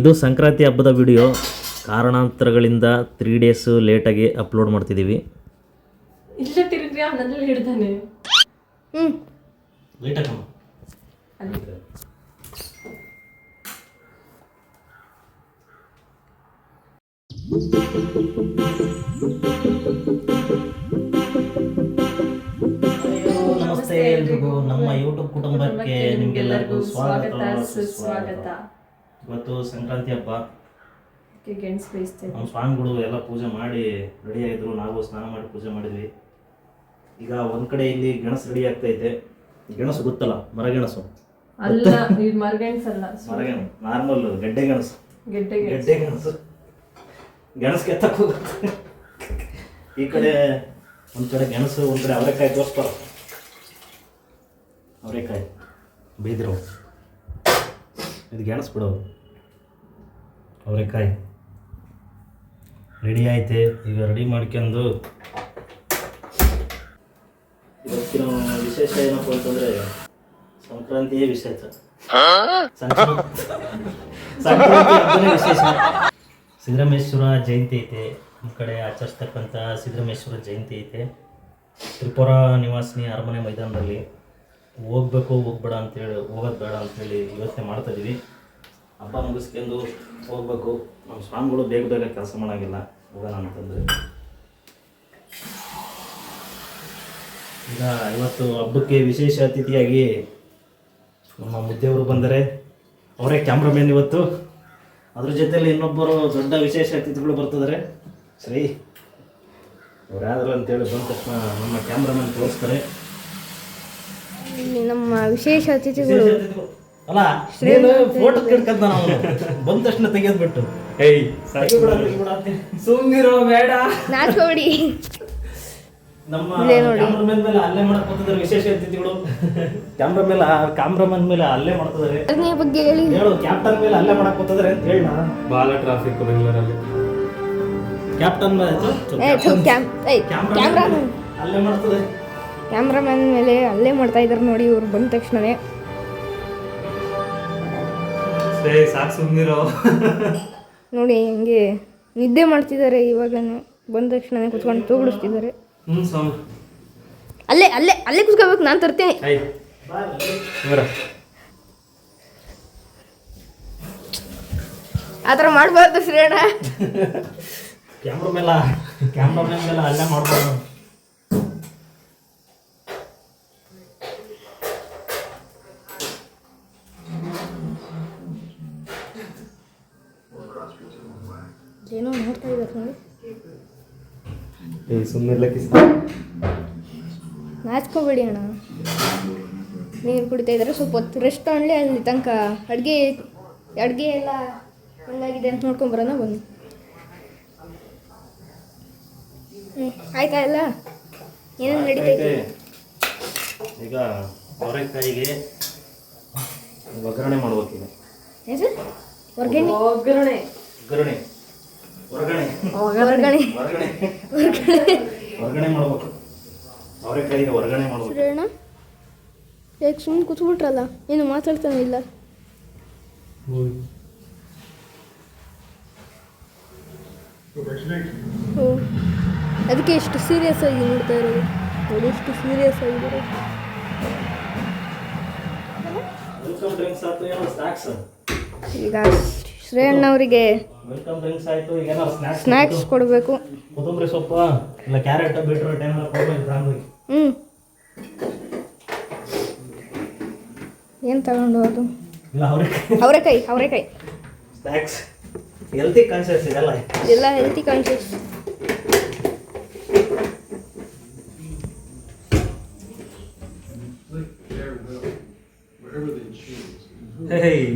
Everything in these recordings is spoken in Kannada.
ಇದು ಸಂಕ್ರಾಂತಿ ಹಬ್ಬದ ವಿಡಿಯೋ. ಕಾರಣಾಂತರಗಳಿಂದ ತ್ರೀ ಡೇಸು ಲೇಟಾಗಿ ಅಪ್ಲೋಡ್ ಮಾಡ್ತಿದ್ದೀವಿ ಇಲ್ಲ ತಿರುಗ್ರಿ ಅವನಲ್ಲಿ ಹಿಡ್ದಾನೆ. ಹ್ಞೂ ಲೇಟಾಗಿ ನಮಸ್ತೆ ಎಲ್ರಿಗೂ. ನಮ್ಮ ಯೂಟ್ಯೂಬ್ ಕುಟುಂಬಕ್ಕೆ ನಿಮ್ಗೆಲ್ಲರಿಗೂ ಸ್ವಾಗತ ಸುಸ್ವಾಗತ. ಇವತ್ತು ಸಂಕ್ರಾಂತಿ ಹಬ್ಬ. ಗೆಣಸು ಬೇಯಿಸ್ತೇವೆ ನಮ್ಮ ಸ್ವಾಮಿಗಳು ಎಲ್ಲ ಪೂಜೆ ಮಾಡಿ ರೆಡಿ ಆಗಿದ್ರು. ನಾವು ಸ್ನಾನ ಮಾಡಿ ಪೂಜೆ ಮಾಡಿದ್ವಿ. ಈಗ ಒಂದ್ ಕಡೆ ಇಲ್ಲಿ ಗೆಣಸು ರೆಡಿ ಆಗ್ತೈತೆ ಗೆಣಸು ಗೊತ್ತಲ್ಲ? ಮರಗೆಣಸು ಅಲ್ಲ ಇದು ಮರಗೆಣಸು ಅಲ್ಲ. ಮರಗೆಣಸು ನಾರ್ಮಲ್ ಗಡ್ಡೆ ಗೆಣಸು. ಗೆಡ್ಡೆ ಗೆಡ್ಡೆ ಗೆಣಸು. ಗೆಣಸು ಕೆತ್ತಕ್ಕೆ ಹೋಗುತ್ತೆ. ಈ ಕಡೆ ಒಂದ್ ಕಡೆ ಗೆಣಸು ಒಂದ್ ಕಡೆ ಅವರೆಕಾಯಿ ತೋರಿಸ್ತಾರ. ಅವರೆಕಾಯಿ. ಬೈದಿರೋ ಇದು ಗೆಣಸು ಬಿಡು ಅವರೆಕಾಯಿ. ರೆಡಿ ಆಯ್ತೆ. ಈಗ ರೆಡಿ ಮಾಡ್ಕೊಂಡು. ಇವತ್ತಿನ ವಿಶೇಷ ಏನಪ್ಪ ಅಂತಂದ್ರೆ ಸಂಕ್ರಾಂತಿಯೇ ವಿಶೇಷ. ಸಂಕ್ರಾಂತಿ ಹಬ್ಬನೇ ವಿಶೇಷ. ಸಿದ್ದರಾಮೇಶ್ವರ ಜಯಂತಿ ಐತೆ. ನಮ್ಮ ಕಡೆ ಆಚರಿಸ್ತಕ್ಕಂಥ ಸಿದ್ದರಾಮೇಶ್ವರ ಜಯಂತಿ ಐತೆ. ತ್ರಿಪುರ ನಿವಾಸಿನಿ ಅರಮನೆ ಮೈದಾನದಲ್ಲಿ ಹೋಗ್ಬೇಕು ಹೋಗ್ಬೇಡ ಅಂತೇಳಿ ಹೋಗೋದು ಬೇಡ ಅಂತೇಳಿ ಯೋಚನೆ ಮಾಡ್ತಾ ಇದೀವಿ. ಹಬ್ಬ ಮುಗಿಸ್ಕೊಂಡು ಹೋಗ್ಬೇಕು. ನಮ್ಮ ಸ್ವಾಮಿಗಳು ಬೇಗ ಬೇಗ ಕೆಲಸ ಮಾಡೋಂಗಿಲ್ಲ. ಹೋಗೋಣ ಅಂತಂದರೆ. ಈಗ ಇವತ್ತು ಹಬ್ಬಕ್ಕೆ ವಿಶೇಷ ಅತಿಥಿಯಾಗಿ ನಮ್ಮ ಮುದ್ದೆಯವರು ಬಂದರೆ ಅವರೇ ಕ್ಯಾಮ್ರಾಮನ್ ಇವತ್ತು. ಅದ್ರ ಜೊತೆಯಲ್ಲಿ ಇನ್ನೊಬ್ಬರು ದೊಡ್ಡ ವಿಶೇಷ ಅತಿಥಿಗಳು ಬರ್ತಿದ್ದಾರೆ ಸರಿ ಅವ್ರು ಯಾರು ಅಂತೇಳಿ ಬಂದ ತಕ್ಷಣ ನಮ್ಮ ಕ್ಯಾಮ್ರಾಮನ್ ತೋರಿಸ್ತಾರೆ. ನಮ್ಮ ವಿಶೇಷ ವಿಶೇಷ ಅತಿಥಿಗಳು. ಅಲ್ಲ ನೀನು ಫೋಟೋ ತಿಳ್ಕಂತ ನಾವು ಬಂದ ತಕ್ಷಣ ತೆಗೆದ್ ಬಿಟ್ಟು ಏಯ್ ಸುಮ್ಮನಿರೋ ಬೇಡ ನಾಚ್ಕೋಬೇಡಿ. ನಮ್ಮ. ಕ್ಯಾಮ್ರಾಮನ್ ಮೇಲೆ ಅಲ್ಲೇ ಮಾಡಕ್ ವಿಶೇಷ ಅತಿಥಿಗಳು. ಕ್ಯಾಮ್ರಾ ಮೇಲೆ ಕ್ಯಾಮ್ರಾಮನ್ ಮೇಲೆ ಅಲ್ಲೇ ಮಾಡ್ತಿದ್ದಾರೆ ಬಗ್ಗೆ ಹೇಳಿ. ಹೇಳು ಕ್ಯಾಪ್ಟನ್ ಮೇಲೆ ಅಲ್ಲೇ ಮಾಡಕ್ ಅಂತ ಹೇಳ ಬಾಳ ಟ್ರಾಫಿಕ್ ಬೆಂಗಳೂರಲ್ಲಿ. ಕ್ಯಾಪ್ಟನ್ ಮೇಲೆ ಕ್ಯಾಮ್ರಾಮನ್ ಅಲ್ಲೇ ಮಾಡ್ತದೆ ಕ್ಯಾಮ್ರಾಮನ್ ಮೇಲೆ ಅಲ್ಲೇ ಮಾಡ್ತಾ ಇದ್ದಾರೆ ನೋಡಿ ಇವ್ರು ಬಂದ ತಕ್ಷಣವೇ ಸಾಕು ನೋಡಿ ಹಿಂಗೆ ನಿದ್ದೆ ಮಾಡ್ತಿದ್ದಾರೆ ಇವಾಗ ಬಂದ ತಕ್ಷಣ ಕುತ್ಕೊಂಡು ತೂಗುಡಿಸ್ತಿದ್ದಾರೆ. ಸ್ವಾಮಿ. ಅಲ್ಲೇ ಅಲ್ಲೇ ಅಲ್ಲೇ ಕುತ್ಕೋಬೇಕು ನಾನು ತರ್ತೀನಿ. ಐ ಬರ. ಆ ಥರ ಮಾಡಬಾರ್ದು ಶ್ರೇಣ ಕ್ಯಾಮ್ರಾ ಮೇಲೆ ಕ್ಯಾಮ್ರಾ ಮೇಲೆ ಅಲ್ಲೇ ಮಾಡ್ಬೋದು ಏನೋ ಮಾಡ್ತಾ ಇದ್ದಾರೆ ನೋಡಿ. ಏಯ್ ಸುಮ್ನಿರ್ಲಕ್ಕಿ ನಾಚ್ಕೋಬೇಡಿ ಅಣ್ಣ. ನೀರು ಕುಡಿತಾ ಇದ್ದಾರೆ ಸ್ವಲ್ಪ ಹೊತ್ತು ರೆಸ್ಟ್ ಮಾಡಲಿ ಅಲ್ಲಿ ತನಕ ಅಡುಗೆ ಅಡುಗೆ ಎಲ್ಲ ಹಂಗಾಗಿದೆ ಅಂತ ನೋಡ್ಕೊಂಬರೋಣ ಬನ್ನಿ. ಹ್ಞೂ ಆಯ್ತಾ ಎಲ್ಲ? ಏನೇನು ನಡೀತೈತೆ ಈಗ ಅವರೆಕಾಯಿಗೆ ಒಗ್ಗರಣೆ ಮಾಡ್ಬೇಕಿದೆ. ಏನು ಸರ್? ಹೊರ್ಗಣೆ ಒಗ್ಗರಣೆ. ಒಗ್ಗರಣೆ ಹೊರಗಣೆ. ಹೊರಗಣೆ. ಹೊರಗಣೆ. ಹೊರಗಣೆ. ಮಾಡ್ಬೇಕು. ಅವರೆಕಾಯಿಗೆ ಹೊರಗಣೆ ಮಾಡ್ಬೇಕು. ಯಾಕೆ ಸುಮ್ಮನೆ ಕೂತ್ಬಿಟ್ರಲ್ಲ? ಏನು ಮಾತಾಡ್ತಾನೆ ಇಲ್ಲ. ಹ್ಞೂ ಅದಕ್ಕೆ ಎಷ್ಟು ಸೀರಿಯಸ್ ಆಗಿ ನೋಡ್ತಾ ಇರೋದು? ನೋಡಿ ಎಷ್ಟು ಸೀರಿಯಸ್ ಆಗಿದ್ದಾರೆ ಈಗ ಶ್ರೇಯಣ್ಣವರಿಗೆ ವೆಲ್ಕಮ್ ಡ್ರಿಂಕ್ಸ್ ಆಯ್ತು. ಈಗ ಏನೋ ಸ್ನ್ಯಾಕ್ಸ್ ಸ್ನ್ಯಾಕ್ಸ್ ಕೊಡಬೇಕು. ಕೊತ್ತಂಬರಿ ಸೊಪ್ಪು ಇಲ್ಲ ಕ್ಯಾರೆಟ್ ಬೀಟ್ರೂಟ್ ಏನಾದ್ರು ಕೊಡ್ಬೇಕು ಫ್ಯಾಮಿಲಿಗೆ ಹ್ಞೂ ಏನು ತಗೊಂಡು ಅದು? ಇಲ್ಲ ಅವರೆಕಾಯಿ. ಅವರೆಕಾಯಿ ಅವರೇಕಾಯಿ. ಸ್ನ್ಯಾಕ್ಸ್ ಹೆಲ್ತಿ ಕಾನ್ಶಿಯಸ್ ಇದೆಲ್ಲ. ಎಲ್ಲ ಹೆಲ್ತಿ ಕಾನ್ಷಿಯಸ್ ಹೇಯ್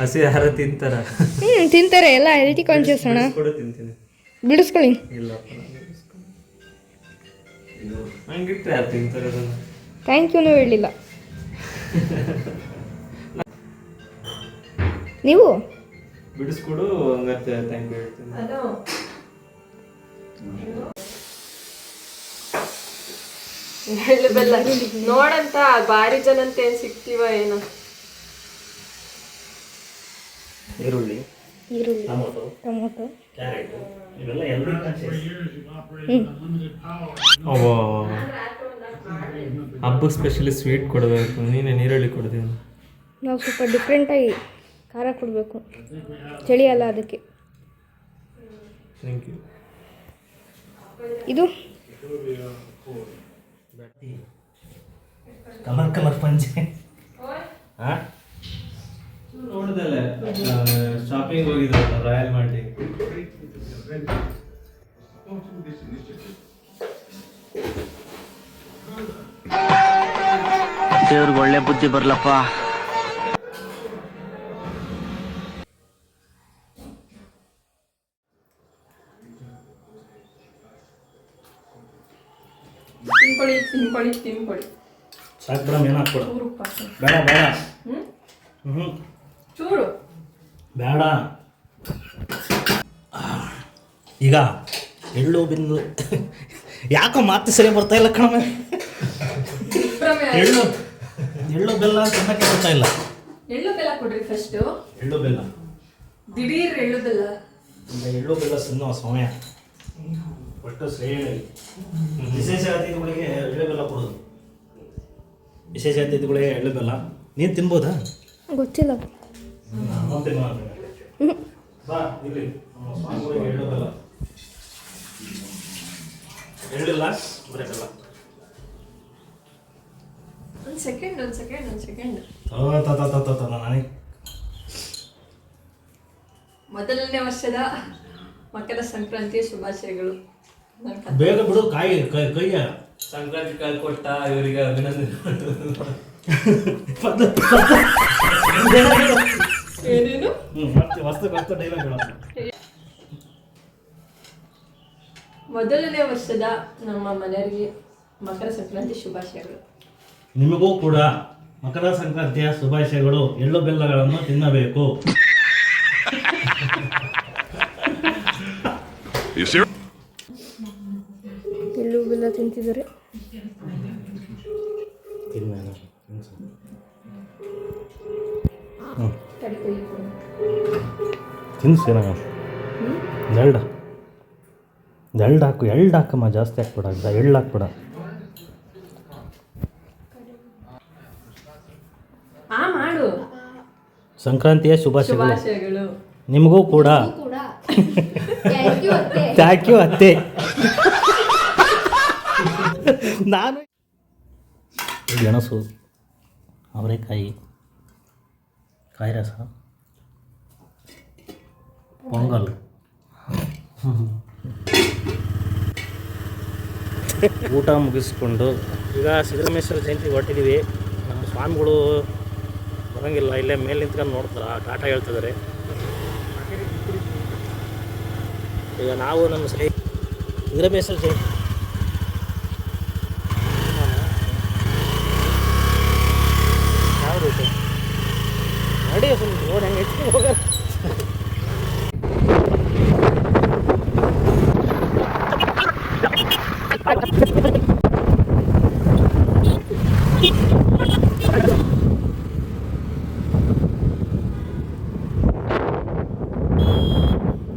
ಹಸಿ ಆಹಾರ ತಿಂತಾರ. ಹ್ಞೂ ತಿಂತಾರೆ. ಎಲ್ಲ ಹೆಲ್ತಿ ಕಾನ್ಶಿಯಸ್ ಅಣ್ಣ. ತಿಂತೀನಿ. ಬಿಡಿಸ್ಕೊಳ್ಳಿ. ಇಲ್ಲ ಹಂಗಿಟ್ರೆ ಯಾರು ತಿಂತಾರೆ ಅದನ್ನ? ಥ್ಯಾಂಕ್ ಯೂನೂ ಹೇಳಲಿಲ್ಲ ನೀವು? ಬಿಡಿಸ್ಕೊಡು ಹಂಗತ್ತೆ ಥ್ಯಾಂಕ್ ಯು ಹೇಳ್ತೀನಿ. ಬೆಲ್ಲ. ನೋಡಂತ ಭಾರಿ ಜನ ಅಂತ ಏನ್ ಸಿಗ್ತೀವ ಏನೋ. ಈರುಳ್ಳಿ ಈರುಳ್ಳಿ ಟೊಮೊಟೊ ಟೊಮೊಟೊ. ಕ್ಯಾರೆಟ್ ಇವೆಲ್ಲ ಹ್ಞೂ ಹಬ್ಬಕ್ಕೆ ಸ್ಪೆಷಲಿ ಸ್ವೀಟ್ ಕೊಡಬೇಕು. ನೀನೇ ನೀರುಳ್ಳಿ ಕೊಡ್ತೀವಿ ನಾವು ಸ್ವಲ್ಪ ಡಿಫ್ರೆಂಟಾಗಿ ಖಾರ ಕೊಡಬೇಕು. ಚಳಿ ಅಲ್ಲ ಅದಕ್ಕೆ. ಥ್ಯಾಂಕ್ ಯು ಇದು? ಕಮರ್ ಕಮರ್ ಪಂಚೆ. ಹಾಂ? ನೋಡ್ದಲ್ಲ ಶಾಪಿಂಗ್ ಹೋಗಿದ್ರಲ್ಲ ರಾಯಲ್ ಮಾರ್ಟಿಗೆ ದೇವ್ರಿಗೆ ಒಳ್ಳೆ ಬುದ್ಧಿ ಬರ್ಲಪ್ಪ. ತಿನ್ಕೊಳ್ಳಿ ತಿನ್ಕೊಳ್ಳಿ ತಿನ್ಕೊಳ್ಳಿ. ಸಾಕು ಬಿಡಮ್ ಏನು ಹಾಕ್ಬಿಡ ಚೂರು ಉಪ್ಪು ಹಾಕು. ಬೇಡ ಬೇಡ. ಹ್ಮ್? ಹ್ಞೂ ಬೇಡ. ಈಗ ಎಳ್ಳು ಬಿಂದು. ಯಾಕೋ ಮಾತು ಸರಿ ಬರ್ತಾ ಇಲ್ಲ ಕಣಮೆ. ಎಳ್ಳು ಎಳ್ಳು ಬೆಲ್ಲ ಅಂತ ತಿನ್ನಕ್ಕೆ ಬರ್ತಾ ಇಲ್ಲ. ಎಳ್ಳು ಬೆಲ್ಲ ಕೊಡ್ರಿ ಫಸ್ಟ್ ಎಳ್ಳು ಬೆಲ್ಲ. ದಿಢೀರ್ ಎಳ್ಳು ಬೆಲ್ಲ. ಎಳ್ಳು ಬೆಲ್ಲ ತಿನ್ನೋ ಸಮಯ. ಒಟ್ಟು ಶ್ರೇಣಿ ವಿಶೇಷ ಅತಿಥಿಗಳಿಗೆ ಎಳ್ಳು ಬೆಲ್ಲ ಕೊಡೋದು. ವಿಶೇಷ ಅತಿಥಿಗಳಿಗೆ ಎಳ್ಳು ಬೆಲ್ಲ. ನೀನು ತಿನ್ಬೋದಾ? ಗೊತ್ತಿಲ್ಲ. ಬಾ ಇಲ್ಲಿ ಸ್ವಾಮಿಗಳಿಗೆ ಬರೀ ಒಂದು ಸೆಕೆಂಡ್ ಒಂದು ಸೆಕೆಂಡ್ ಒಂದು ಸೆಕೆಂಡ್. ನನಗೆ ಮೊದಲನೇ ವರ್ಷದ ಮಕರ ಸಂಕ್ರಾಂತಿ ಶುಭಾಶಯಗಳು. ಬೇಗ ಬಿಡು ಕಾಯಿ ಕೈ ಕೈಯ. ಸಂಕ್ರಾಂತಿ ಕಾಲ್ ಕೊಟ್ಟ ಇವರಿಗೆ ಅಭಿನಂದನೆ. ಏನೇನು? ವಸ್ತು ಡೈಲಾಗ್ ಹೇಳೋದು ಮೊದಲನೇ ವರ್ಷದ ನಮ್ಮ ಮನೆಯವರಿಗೆ ಮಕರ ಸಂಕ್ರಾಂತಿ ಶುಭಾಶಯಗಳು. ನಿಮಗೂ ಕೂಡ ಮಕರ ಸಂಕ್ರಾಂತಿಯ ಶುಭಾಶಯಗಳು ಎಳ್ಳು ಬೆಲ್ಲಗಳನ್ನು ತಿನ್ನಬೇಕು. ಎಳ್ಳು ಬೆಲ್ಲ ತಿಂತಿದ್ದಾರೆ. ತಿನ್ಸು ಏನಾಗ ಎಳ್ಳು ಎಳ್ಳು ಹಾಕು ಎಳ್ಳು ಹಾಕಮ್ಮ ಜಾಸ್ತಿ ಹಾಕ್ಬೇಡ ಅದ ಎಳ್ಳು ಹಾಕ್ಬೇಡ. ಆ ಮಾಡು. ಸಂಕ್ರಾಂತಿಯ ಶುಭಾಶಯಗಳು. ನಿಮಗೂ ಕೂಡ. ಕೂಡ. ಥ್ಯಾಂಕ್ ಯು ಅತ್ತೆ. ಥ್ಯಾಂಕ್ ಯು ಅತ್ತೆ. ನಾನು ಗೆಣಸು ಅವರೆಕಾಯಿ ಕಾಯಿ ರಸ. ಪೊಂಗಲ್. ಊಟ ಮುಗಿಸ್ಕೊಂಡು ಈಗ ಸಿದ್ದರಾಮೇಶ್ವರ ಜಯಂತಿ ಹೊರಟಿದ್ದೀವಿ ನಮ್ಮ ಸ್ವಾಮಿಗಳು ಬರೋಂಗಿಲ್ಲ, ಇಲ್ಲೇ ಮೇಲೆ ನಿಂತ್ಕೊಂಡು ನೋಡ್ತಾರೆ ಟಾಟಾ ಹೇಳ್ತಿದ್ದಾರೆ ಈಗ ನಾವು ನಮ್ಮ ಸ್ನೇಹಿತ ಸಿದ್ದರಾಮೇಶ್ವರ ಜಯಂತಿ ಯಾವ ರೂಟು ನಡಿ ಸುಮ್ಮನೆ ನೋಡಿ ಹೆಂಗೆ ಹೆಚ್ಚು ಹೋಗ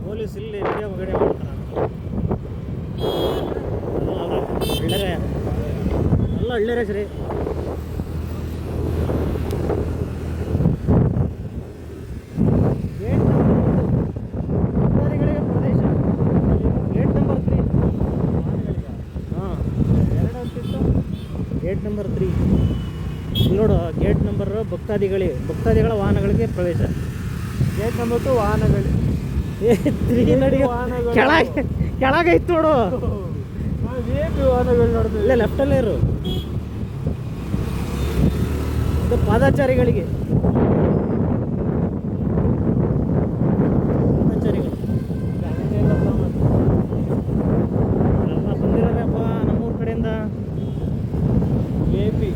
ಪೊಲೀಸ್ ಇಲ್ಲಿ ವಿಡಿಯೋ ವಿಡಿಯೋ ಮಾಡ್ತಾರೆ ಒಳ್ಳೆರೆ ಎಲ್ಲ ಒಳ್ಳೆರೆ ಸರಿ ಗೇಟ್ ನಂಬರ್ ಪ್ರದೇಶ ಗೇಟ್ ನಂಬರ್ ತ್ರೀ ಹಾಂ ಎರಡು ಅಂತಿತ್ತು ಗೇಟ್ ನಂಬರ್ ತ್ರೀ ನೋಡು ಗೇಟ್ ನಂಬರ್ ಭಕ್ತಾದಿಗಳಿ ಭಕ್ತಾದಿಗಳ ವಾಹನಗಳಿಗೆ ಪ್ರವೇಶ. ಗೇಟ್ ನಂಬರ್ ಟು ವಾಹನಗಳು. ಏ ತ್ರೀ ನಡಿ ಕೆಳಗೆ ಕೆಳಗೈತೆ ನೋಡು. ವಿ ಐ ಪಿ ವಾಹನಗಳು ನೋಡಿದ್ರೆ ಇಲ್ಲೇ ಲೆಫ್ಟಲ್ಲೇ ಇರು. ಇದು ಪಾದಾಚಾರಿಗಳಿಗೆ. ಬಂದಿರೋದಪ್ಪ ನಮ್ಮೂರ ಕಡೆಯಿಂದ.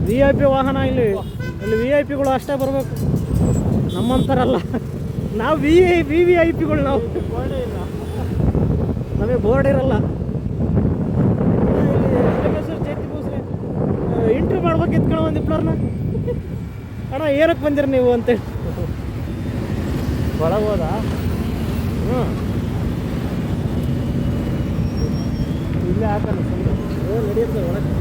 ವಿ ಐ ಪಿ ವಾಹನ ಇಲ್ಲಿ. ಅಲ್ಲಿ ವಿ ಐ ಪಿಗಳು ಅಷ್ಟೇ ಬರಬೇಕು. ನಮ್ಮಂಥರಲ್ಲ ನಾವು V I V V I ಪಿಗಳು ನಾವು. ನಮಗೆ ಬೋರ್ಡ್ ಇರಲ್ಲ. ಇಂಟ್ರಿ ಮಾಡ್ಬೇಕು ಕಣ ಒಂದು ಇಪ್ಲರ್ನ ಅಣ್ಣ ಏನಕ್ಕೆ ಬಂದಿರ ನೀವು ಅಂತೇಳಿ ಹೋದ ಹ್ಞೂ ಇಲ್ಲೇ ಹಾಕಲ್ಲ ನಡೆಯುತ್ತೆ ಒಳಗೆ.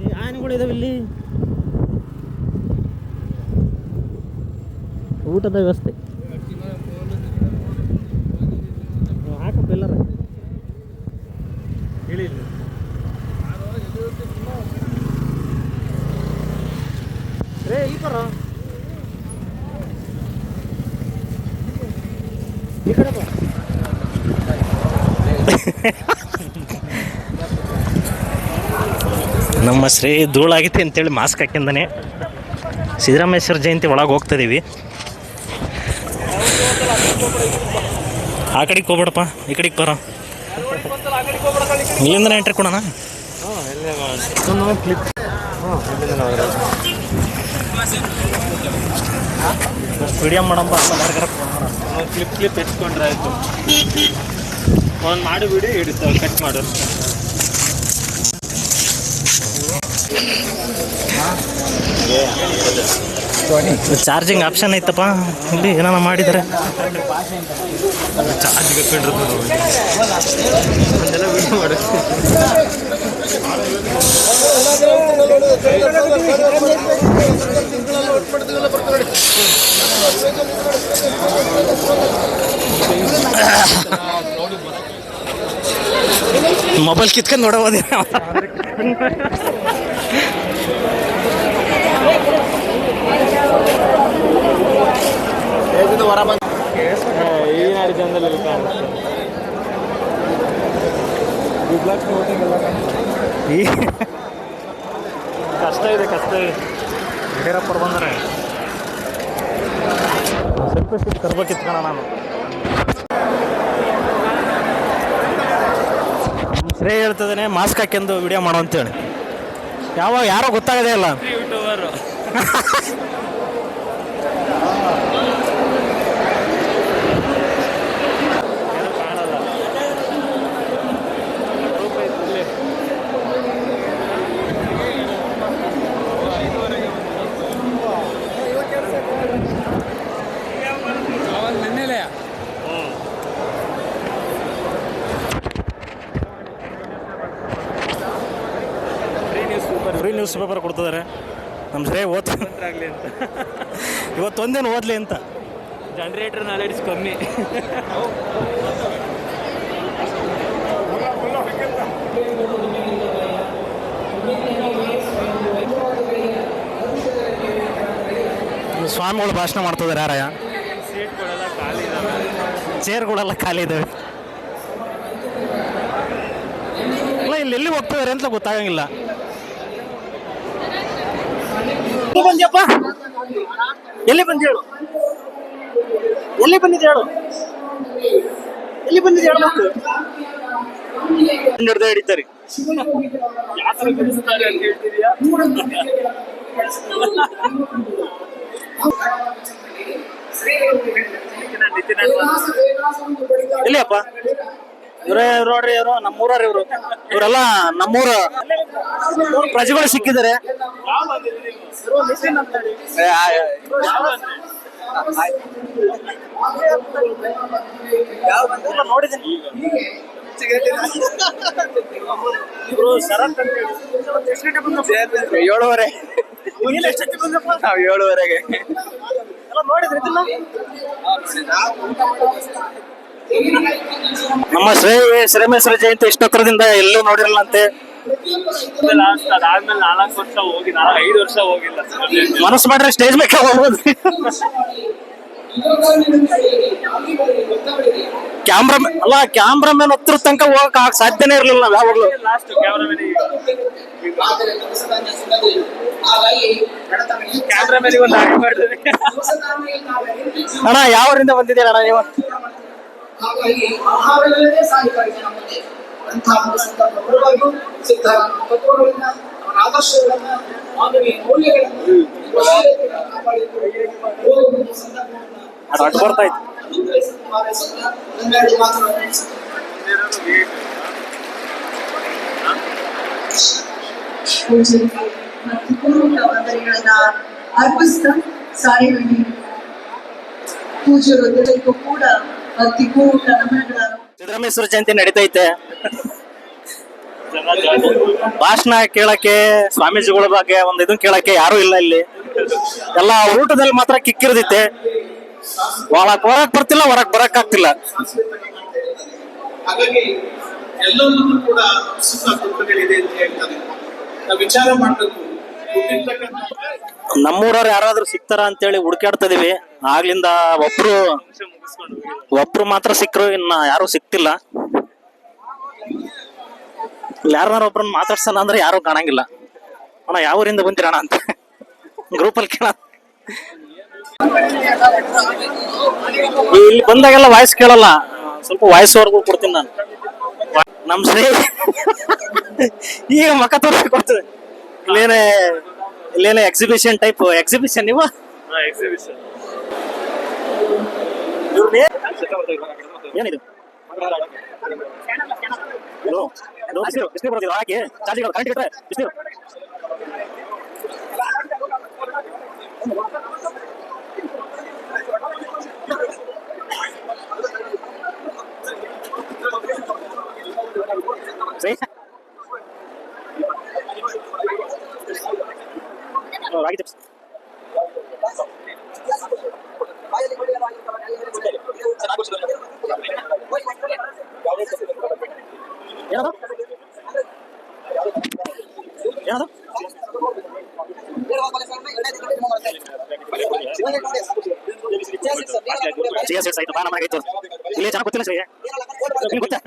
ಈ ಆನೆಗಳು ಇಲ್ಲಿ. ಊಟದ ವ್ಯವಸ್ಥೆ ಹಾಕಪ್ಪ ಎಲ್ಲರ ಹೇಳಿ ರೇ ಈ ಬರ ಈ ಕಡೆ ಬಾ ನಮ್ಮ ಶ್ರೀ ಧೂಳಾಗಿತ್ತು ಅಂತೇಳಿ ಮಾಸ್ಕ್ ಹಾಕಿಂದನೆ ಸಿದ್ದರಾಮೇಶ್ವರ ಜಯಂತಿ ಒಳಗೆ ಹೋಗ್ತಿದ್ದೀವಿ ಆ ಕಡೆಗೆ ಹೋಗ್ಬೇಡಪ್ಪ, ಈ ಕಡೆಗೆ ಬರ. ಇಲ್ಲಿಂದ ಎಂಟ್ರಿ ಕೊಡೋಣ? ವಿಡಿಯೋ ಮಾಡಂಬ. ಕ್ಲಿಪ್ ಕ್ಲಿಪ್ ಎತ್ಕೊಂಡ್ರೆ ಆಯ್ತು. ಒಂದು ಮಾಡಿ ಬಿಡಿ ಹಿಡಿತಾವೆ ಕಟ್ ಮಾಡು. ಚಾರ್ಜಿಂಗ್ ಆಪ್ಷನ್ ಐತಪ್ಪ. ಇಲ್ಲಿ ಏನಾನ ಮಾಡಿದರೆ. ಚಾರ್ಜ್ ಕಿತ್ಕೊಂಡು ಅದೆಲ್ಲ ವಿಡಿಯೋ ಹೊರ ಬಂದು ಈ ನಾಡಿ ಜನದಲ್ಲಿ ಕಷ್ಟ ಇದೆ ಕಷ್ಟ ಇದೆ. ಯಡಿಯೂರಪ್ಪರು ಬಂದರೆ. ಸ್ವಲ್ಪ ಸಿಟ್ಟು ತರ್ಬೇಕಿತ್ತು ಕಣ ನಾನು. ಶ್ರೇಯ ಹೇಳ್ತದೇನೆ ಮಾಸ್ಕ್ ಹಾಕೆಂದು ವಿಡಿಯೋ ಮಾಡು ಅಂತೇಳಿ. ಯಾವಾಗ ಯಾರೋ ಗೊತ್ತಾಗದೇ ಇಲ್ಲ ಯೂಟ್ಯೂಬರು ಕಾಣಲ್ಲ ರೂಪ ಐತೆ ಇಲ್ಲಿ. Free newspaper free newspaper ಕೊಡ್ತಿದ್ದಾರೆ. ನಮ್ಮ ಸರಿ ಓದ್ ಆಗಲಿ ಅಂತ. ಇವತ್ತೊಂದೇನು ಓದಲಿ ಅಂತ. ಜನರೇಟರ್ ನಾಲೆಡ್ಜ್ ಕಮ್ಮಿ. ಸ್ವಾಮಿಗಳು ಭಾಷಣ ಮಾಡ್ತಿದ್ದಾರೆ ಯಾರಯ್ಯ? ಚೇರ್ಗಳೆಲ್ಲ ಖಾಲಿ ಇದ್ದಾವೆ ಇಲ್ಲ ಇಲ್ಲಿ ಎಲ್ಲಿ ಹೋಗ್ತಿದ್ದಾರೆ ಅಂತ ಗೊತ್ತಾಗಂಗಿಲ್ಲ ಎಲ್ಲಿ ಬಂದ್ಯಪ್ಪ? ಎಲ್ಲಿ ಬಂದಿ ಹೇಳು? ಎಲ್ಲಿ ಬಂದಿದೆ ಹೇಳು? ಎಲ್ಲಿ ಬಂದಿದೆ ಹೇಳು ಮಕ್ಕಳು ಹಿಡ್ದ ಹಿಡಿತಾರೆ. ಎಲ್ಲಿಯಪ್ಪ ಇವರೇ ಇವ್ರು ನೋಡ್ರಿ ಇವರು ನಮ್ಮೂರವ್ರ ಇವರು ಇವರೆಲ್ಲ ನಮ್ಮೂರ ಪ್ರಜೆಗಳು ಸಿಕ್ಕಿದ್ದಾರೆ ಏ, ಆ, ಇಲ್ಲ, ನೋಡಿದ್ದೀನಿ ಇವ್ರು ಶರತ್ ಅಂತ ಹೇಳಿ. ಏಳುವರೆ ನೀನು ಎಷ್ಟೊತ್ತಿಗೆ ಬಂದಪ್ಪ? ನಾವು ಏಳುವರೆಗೆ ಎಲ್ಲ ನೋಡಿದ್ರಿ ಇದನ್ನ? ನಮ್ಮ ಶ್ರೇ ಶ್ರೀಮೇಶ್ವರ ಜಯಂತಿ ಇಷ್ಟೊತ್ತರದಿಂದ ಎಲ್ಲೂ ನೋಡಿರಲ್ಲ ಅಂತೆ ಲಾಸ್ಟ್ ಅದಾದ್ಮೇಲೆ ನಾಲ್ಕು ವರ್ಷ ಹೋಗಿ ನಾಲ್ಕು ಐದು ವರ್ಷ ಹೋಗಿಲ್ಲ ಮನಸ್ಸು ಮಾಡ್ರೆ ಸ್ಟೇಜ್ ಮೇಲೆ ಹೋಗ್ಬೋದು. ಕ್ಯಾಮ್ರಾ ಅಲ್ಲ ಕ್ಯಾಮ್ರಾಮನ್ ಹತ್ರ ತನಕ ಹೋಗಕ್ ಆಗ ಸಾಧ್ಯನೇ ಇರ್ಲಿಲ್ಲ ನಾವ್ ಯಾವಾಗ್ಲೂ. ಲಾಸ್ಟ್ ಕ್ಯಾಮ್ರಾಮನ್ ಅಣ್ಣ ಯಾವರಿಂದ ಬಂದಿದ್ದೀರ ಅಣ್ಣ ನೀವು? ಹಾಗಾಗಿ ಆಹಾರಗಳೇ ಸಹಾಯಕಾರಿ ನಮಗೆ ಅಂತಹ ಒಂದು ಸಂದರ್ಭ ಬರುವಾಗ ಸಿದ್ಧಾಂತ ತತ್ವಗಳನ್ನ ಅವನ ಆದರ್ಶಗಳನ್ನ ಮಾನವೀಯ ಮೌಲ್ಯಗಳನ್ನ ವಶೀಲತೆಗಳನ್ನ ಕಾಪಾಡಿಕೊಂಡು ಹೋಗುವ ಒಂದು ಸಂದರ್ಭವನ್ನ ಅದು ಅಡ್ಡ ಬರ್ತಾ ಇತ್ತು. ಅನುಗ್ರಹಿಸಲು ಹಾರೈಸುತ್ತಾ ನನ್ನೆರಡು ಮಾತುಗಳನ್ನು ಪೂಜೆಗೆ ಮತ್ತು ಪೂರ್ವಕ ವಂದನೆಗಳನ್ನ ಅರ್ಪಿಸ್ತಾ ಸಾರಿಹಳ್ಳಿ ಪೂಜ್ಯರೆಲ್ಲರಿಗೂ ಕೂಡ ನಮನಗಳನ್ನು ಸಿದ್ದರಾಮೇಶ್ವರ ಜಯಂತಿ ನಡೀತೈತೆ. ಭಾಷಣ ಕೇಳಕ್ಕೆ ಸ್ವಾಮೀಜಿಗಳ ಬಗ್ಗೆ ಒಂದ್ ಇದನ್ ಕೇಳಕ್ಕೆ ಯಾರು ಇಲ್ಲ ಇಲ್ಲಿ. ಎಲ್ಲ ಊಟದಲ್ಲಿ ಮಾತ್ರ ಕಿಕ್ಕಿರದಿತ್ತೆ. ಒಳಕ್ ಹೊರಕ್ ಬರ್ತಿಲ್ಲ ಹೊರಕ್ ಬರಕ್ ಆಗ್ತಿಲ್ಲ. ಹಾಗಾಗಿ ಎಲ್ಲವನ್ನೂ ಕೂಡ ಸುಖ ದುಃಖಗಳಿದೆ ಅಂತ ಹೇಳ್ತಾರೆ. ನಾವು ವಿಚಾರ ಮಾಡಬೇಕು. ಹುಟ್ಟಿರ್ತಕ್ಕಂಥ ನಮ್ಮೂರವ್ರು ಯಾರಾದ್ರೂ ಸಿಗ್ತಾರ ಅಂತೇಳಿ ಹುಡುಕಾಡ್ತಾ ಇದೀವಿ. ಆಗ್ಲಿಂದ ಒಬ್ರು ಒಬ್ರು ಮಾತ್ರ ಸಿಕ್ಕರು ಇನ್ನ ಯಾರು ಸಿಕ್ತಿಲ್ಲ. ಯಾರನ್ನಾರು ಒಬ್ರನ್ನ ಮಾತಾಡ್ಸೋಣ ಅಂದ್ರೆ ಯಾರು ಕಾಣಂಗಿಲ್ಲ. ಅಣ್ಣ, ಯಾವ ಊರಿಂದ ಅಂತ. ಗ್ರೂಪಲ್ಲಿ ಕೇಳ ಇಲ್ಲಿ ಬಂದಾಗೆಲ್ಲ ವಾಯ್ಸ್ ಕೇಳಲ್ಲ. ಸ್ವಲ್ಪ ವಾಯ್ಸ್ ವರ್ಗೂ ಕೊಡ್ತೀನಿ ನಾನು. ನಮ್ ಈಗ ಮಕ್ಕ ತೋರಿಸಿ ಕೊಡ್ತದೆ ಇಲ್ಲೇನೆ ಇಲ್ಲೇನೆ ಎಕ್ಸಿಬಿಷನ್ ಟೈಪ್ ಎಕ್ಸಿಬಿಷನ್ ನೀವು? ಎಕ್ಸಿಬಿಷನ್ ಏನಿದು? ಹಲೋ ಹಲೋ ಬಿಸಿ ಬಿಸಿಲು ಬರೋದಿಲ್ಲ ಹಾಕಿ ಚಾರ್ಜಿಗೆ ಕರೆಂಟ್ ಇಟ್ಟರೆ ಬಿಸಿಲು ಸರಿ ಓ, ರಾಗಿ ಚಿಪ್ಸ್ ಏನದು ಏನದು ಜಿಯಾ ಎಸ್ ಆಯ್ತು ಬಾ ನಮಗೆ ಆಯ್ತು ಚೆನ್ನಾಗಿ ಗೊತ್ತಿಲ್ಲ ನಿಮ್ಗೆ ಗೊತ್ತಾ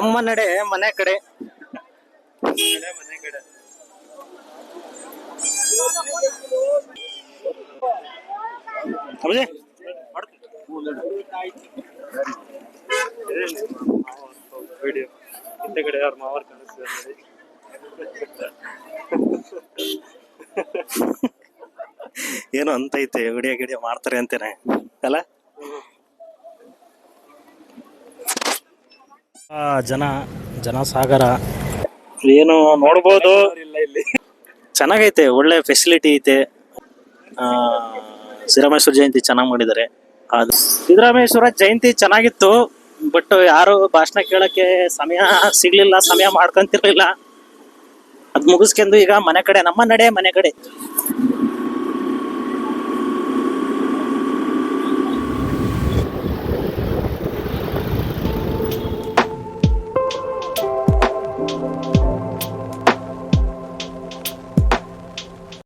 ನಮ್ಮ ನಡೆ ಮನೆ ಕಡೆ. ಯಾರು ಏನೋ ಅಂತೈತೆ ವಿಡಿಯೋ ಗಿಡಿಯೋ ಮಾಡ್ತಾರೆ ಅಂತೇನೆ. ಅಲ್ಲ? ಜನ ಜನಸಾಗರ. ಏನು ನೋಡ್ಬೋದು. ಇಲ್ಲ ಚೆನ್ನಾಗೈತೆ ಒಳ್ಳೆ ಫೆಸಿಲಿಟಿ ಐತೆ. ಆ, ಸಿದ್ದರಾಮೇಶ್ವರ ಜಯಂತಿ ಚೆನ್ನಾಗಿ ಮಾಡಿದ್ದಾರೆ. ಅದು ಸಿದ್ದರಾಮೇಶ್ವರ ಜಯಂತಿ ಚೆನ್ನಾಗಿತ್ತು ಬಟ್ ಯಾರು ಭಾಷಣ ಕೇಳಕ್ಕೆ ಸಮಯ ಸಿಗ್ಲಿಲ್ಲ ಸಮಯ ಮಾಡ್ಕೊಂತಿರ್ಲಿಲ್ಲ. ಅದ್ ಮುಗಿಸ್ಕೊಂಡು ಈಗ ಮನೆ ಕಡೆ ನಮ್ಮ ನಡೆ ಮನೆ ಕಡೆ.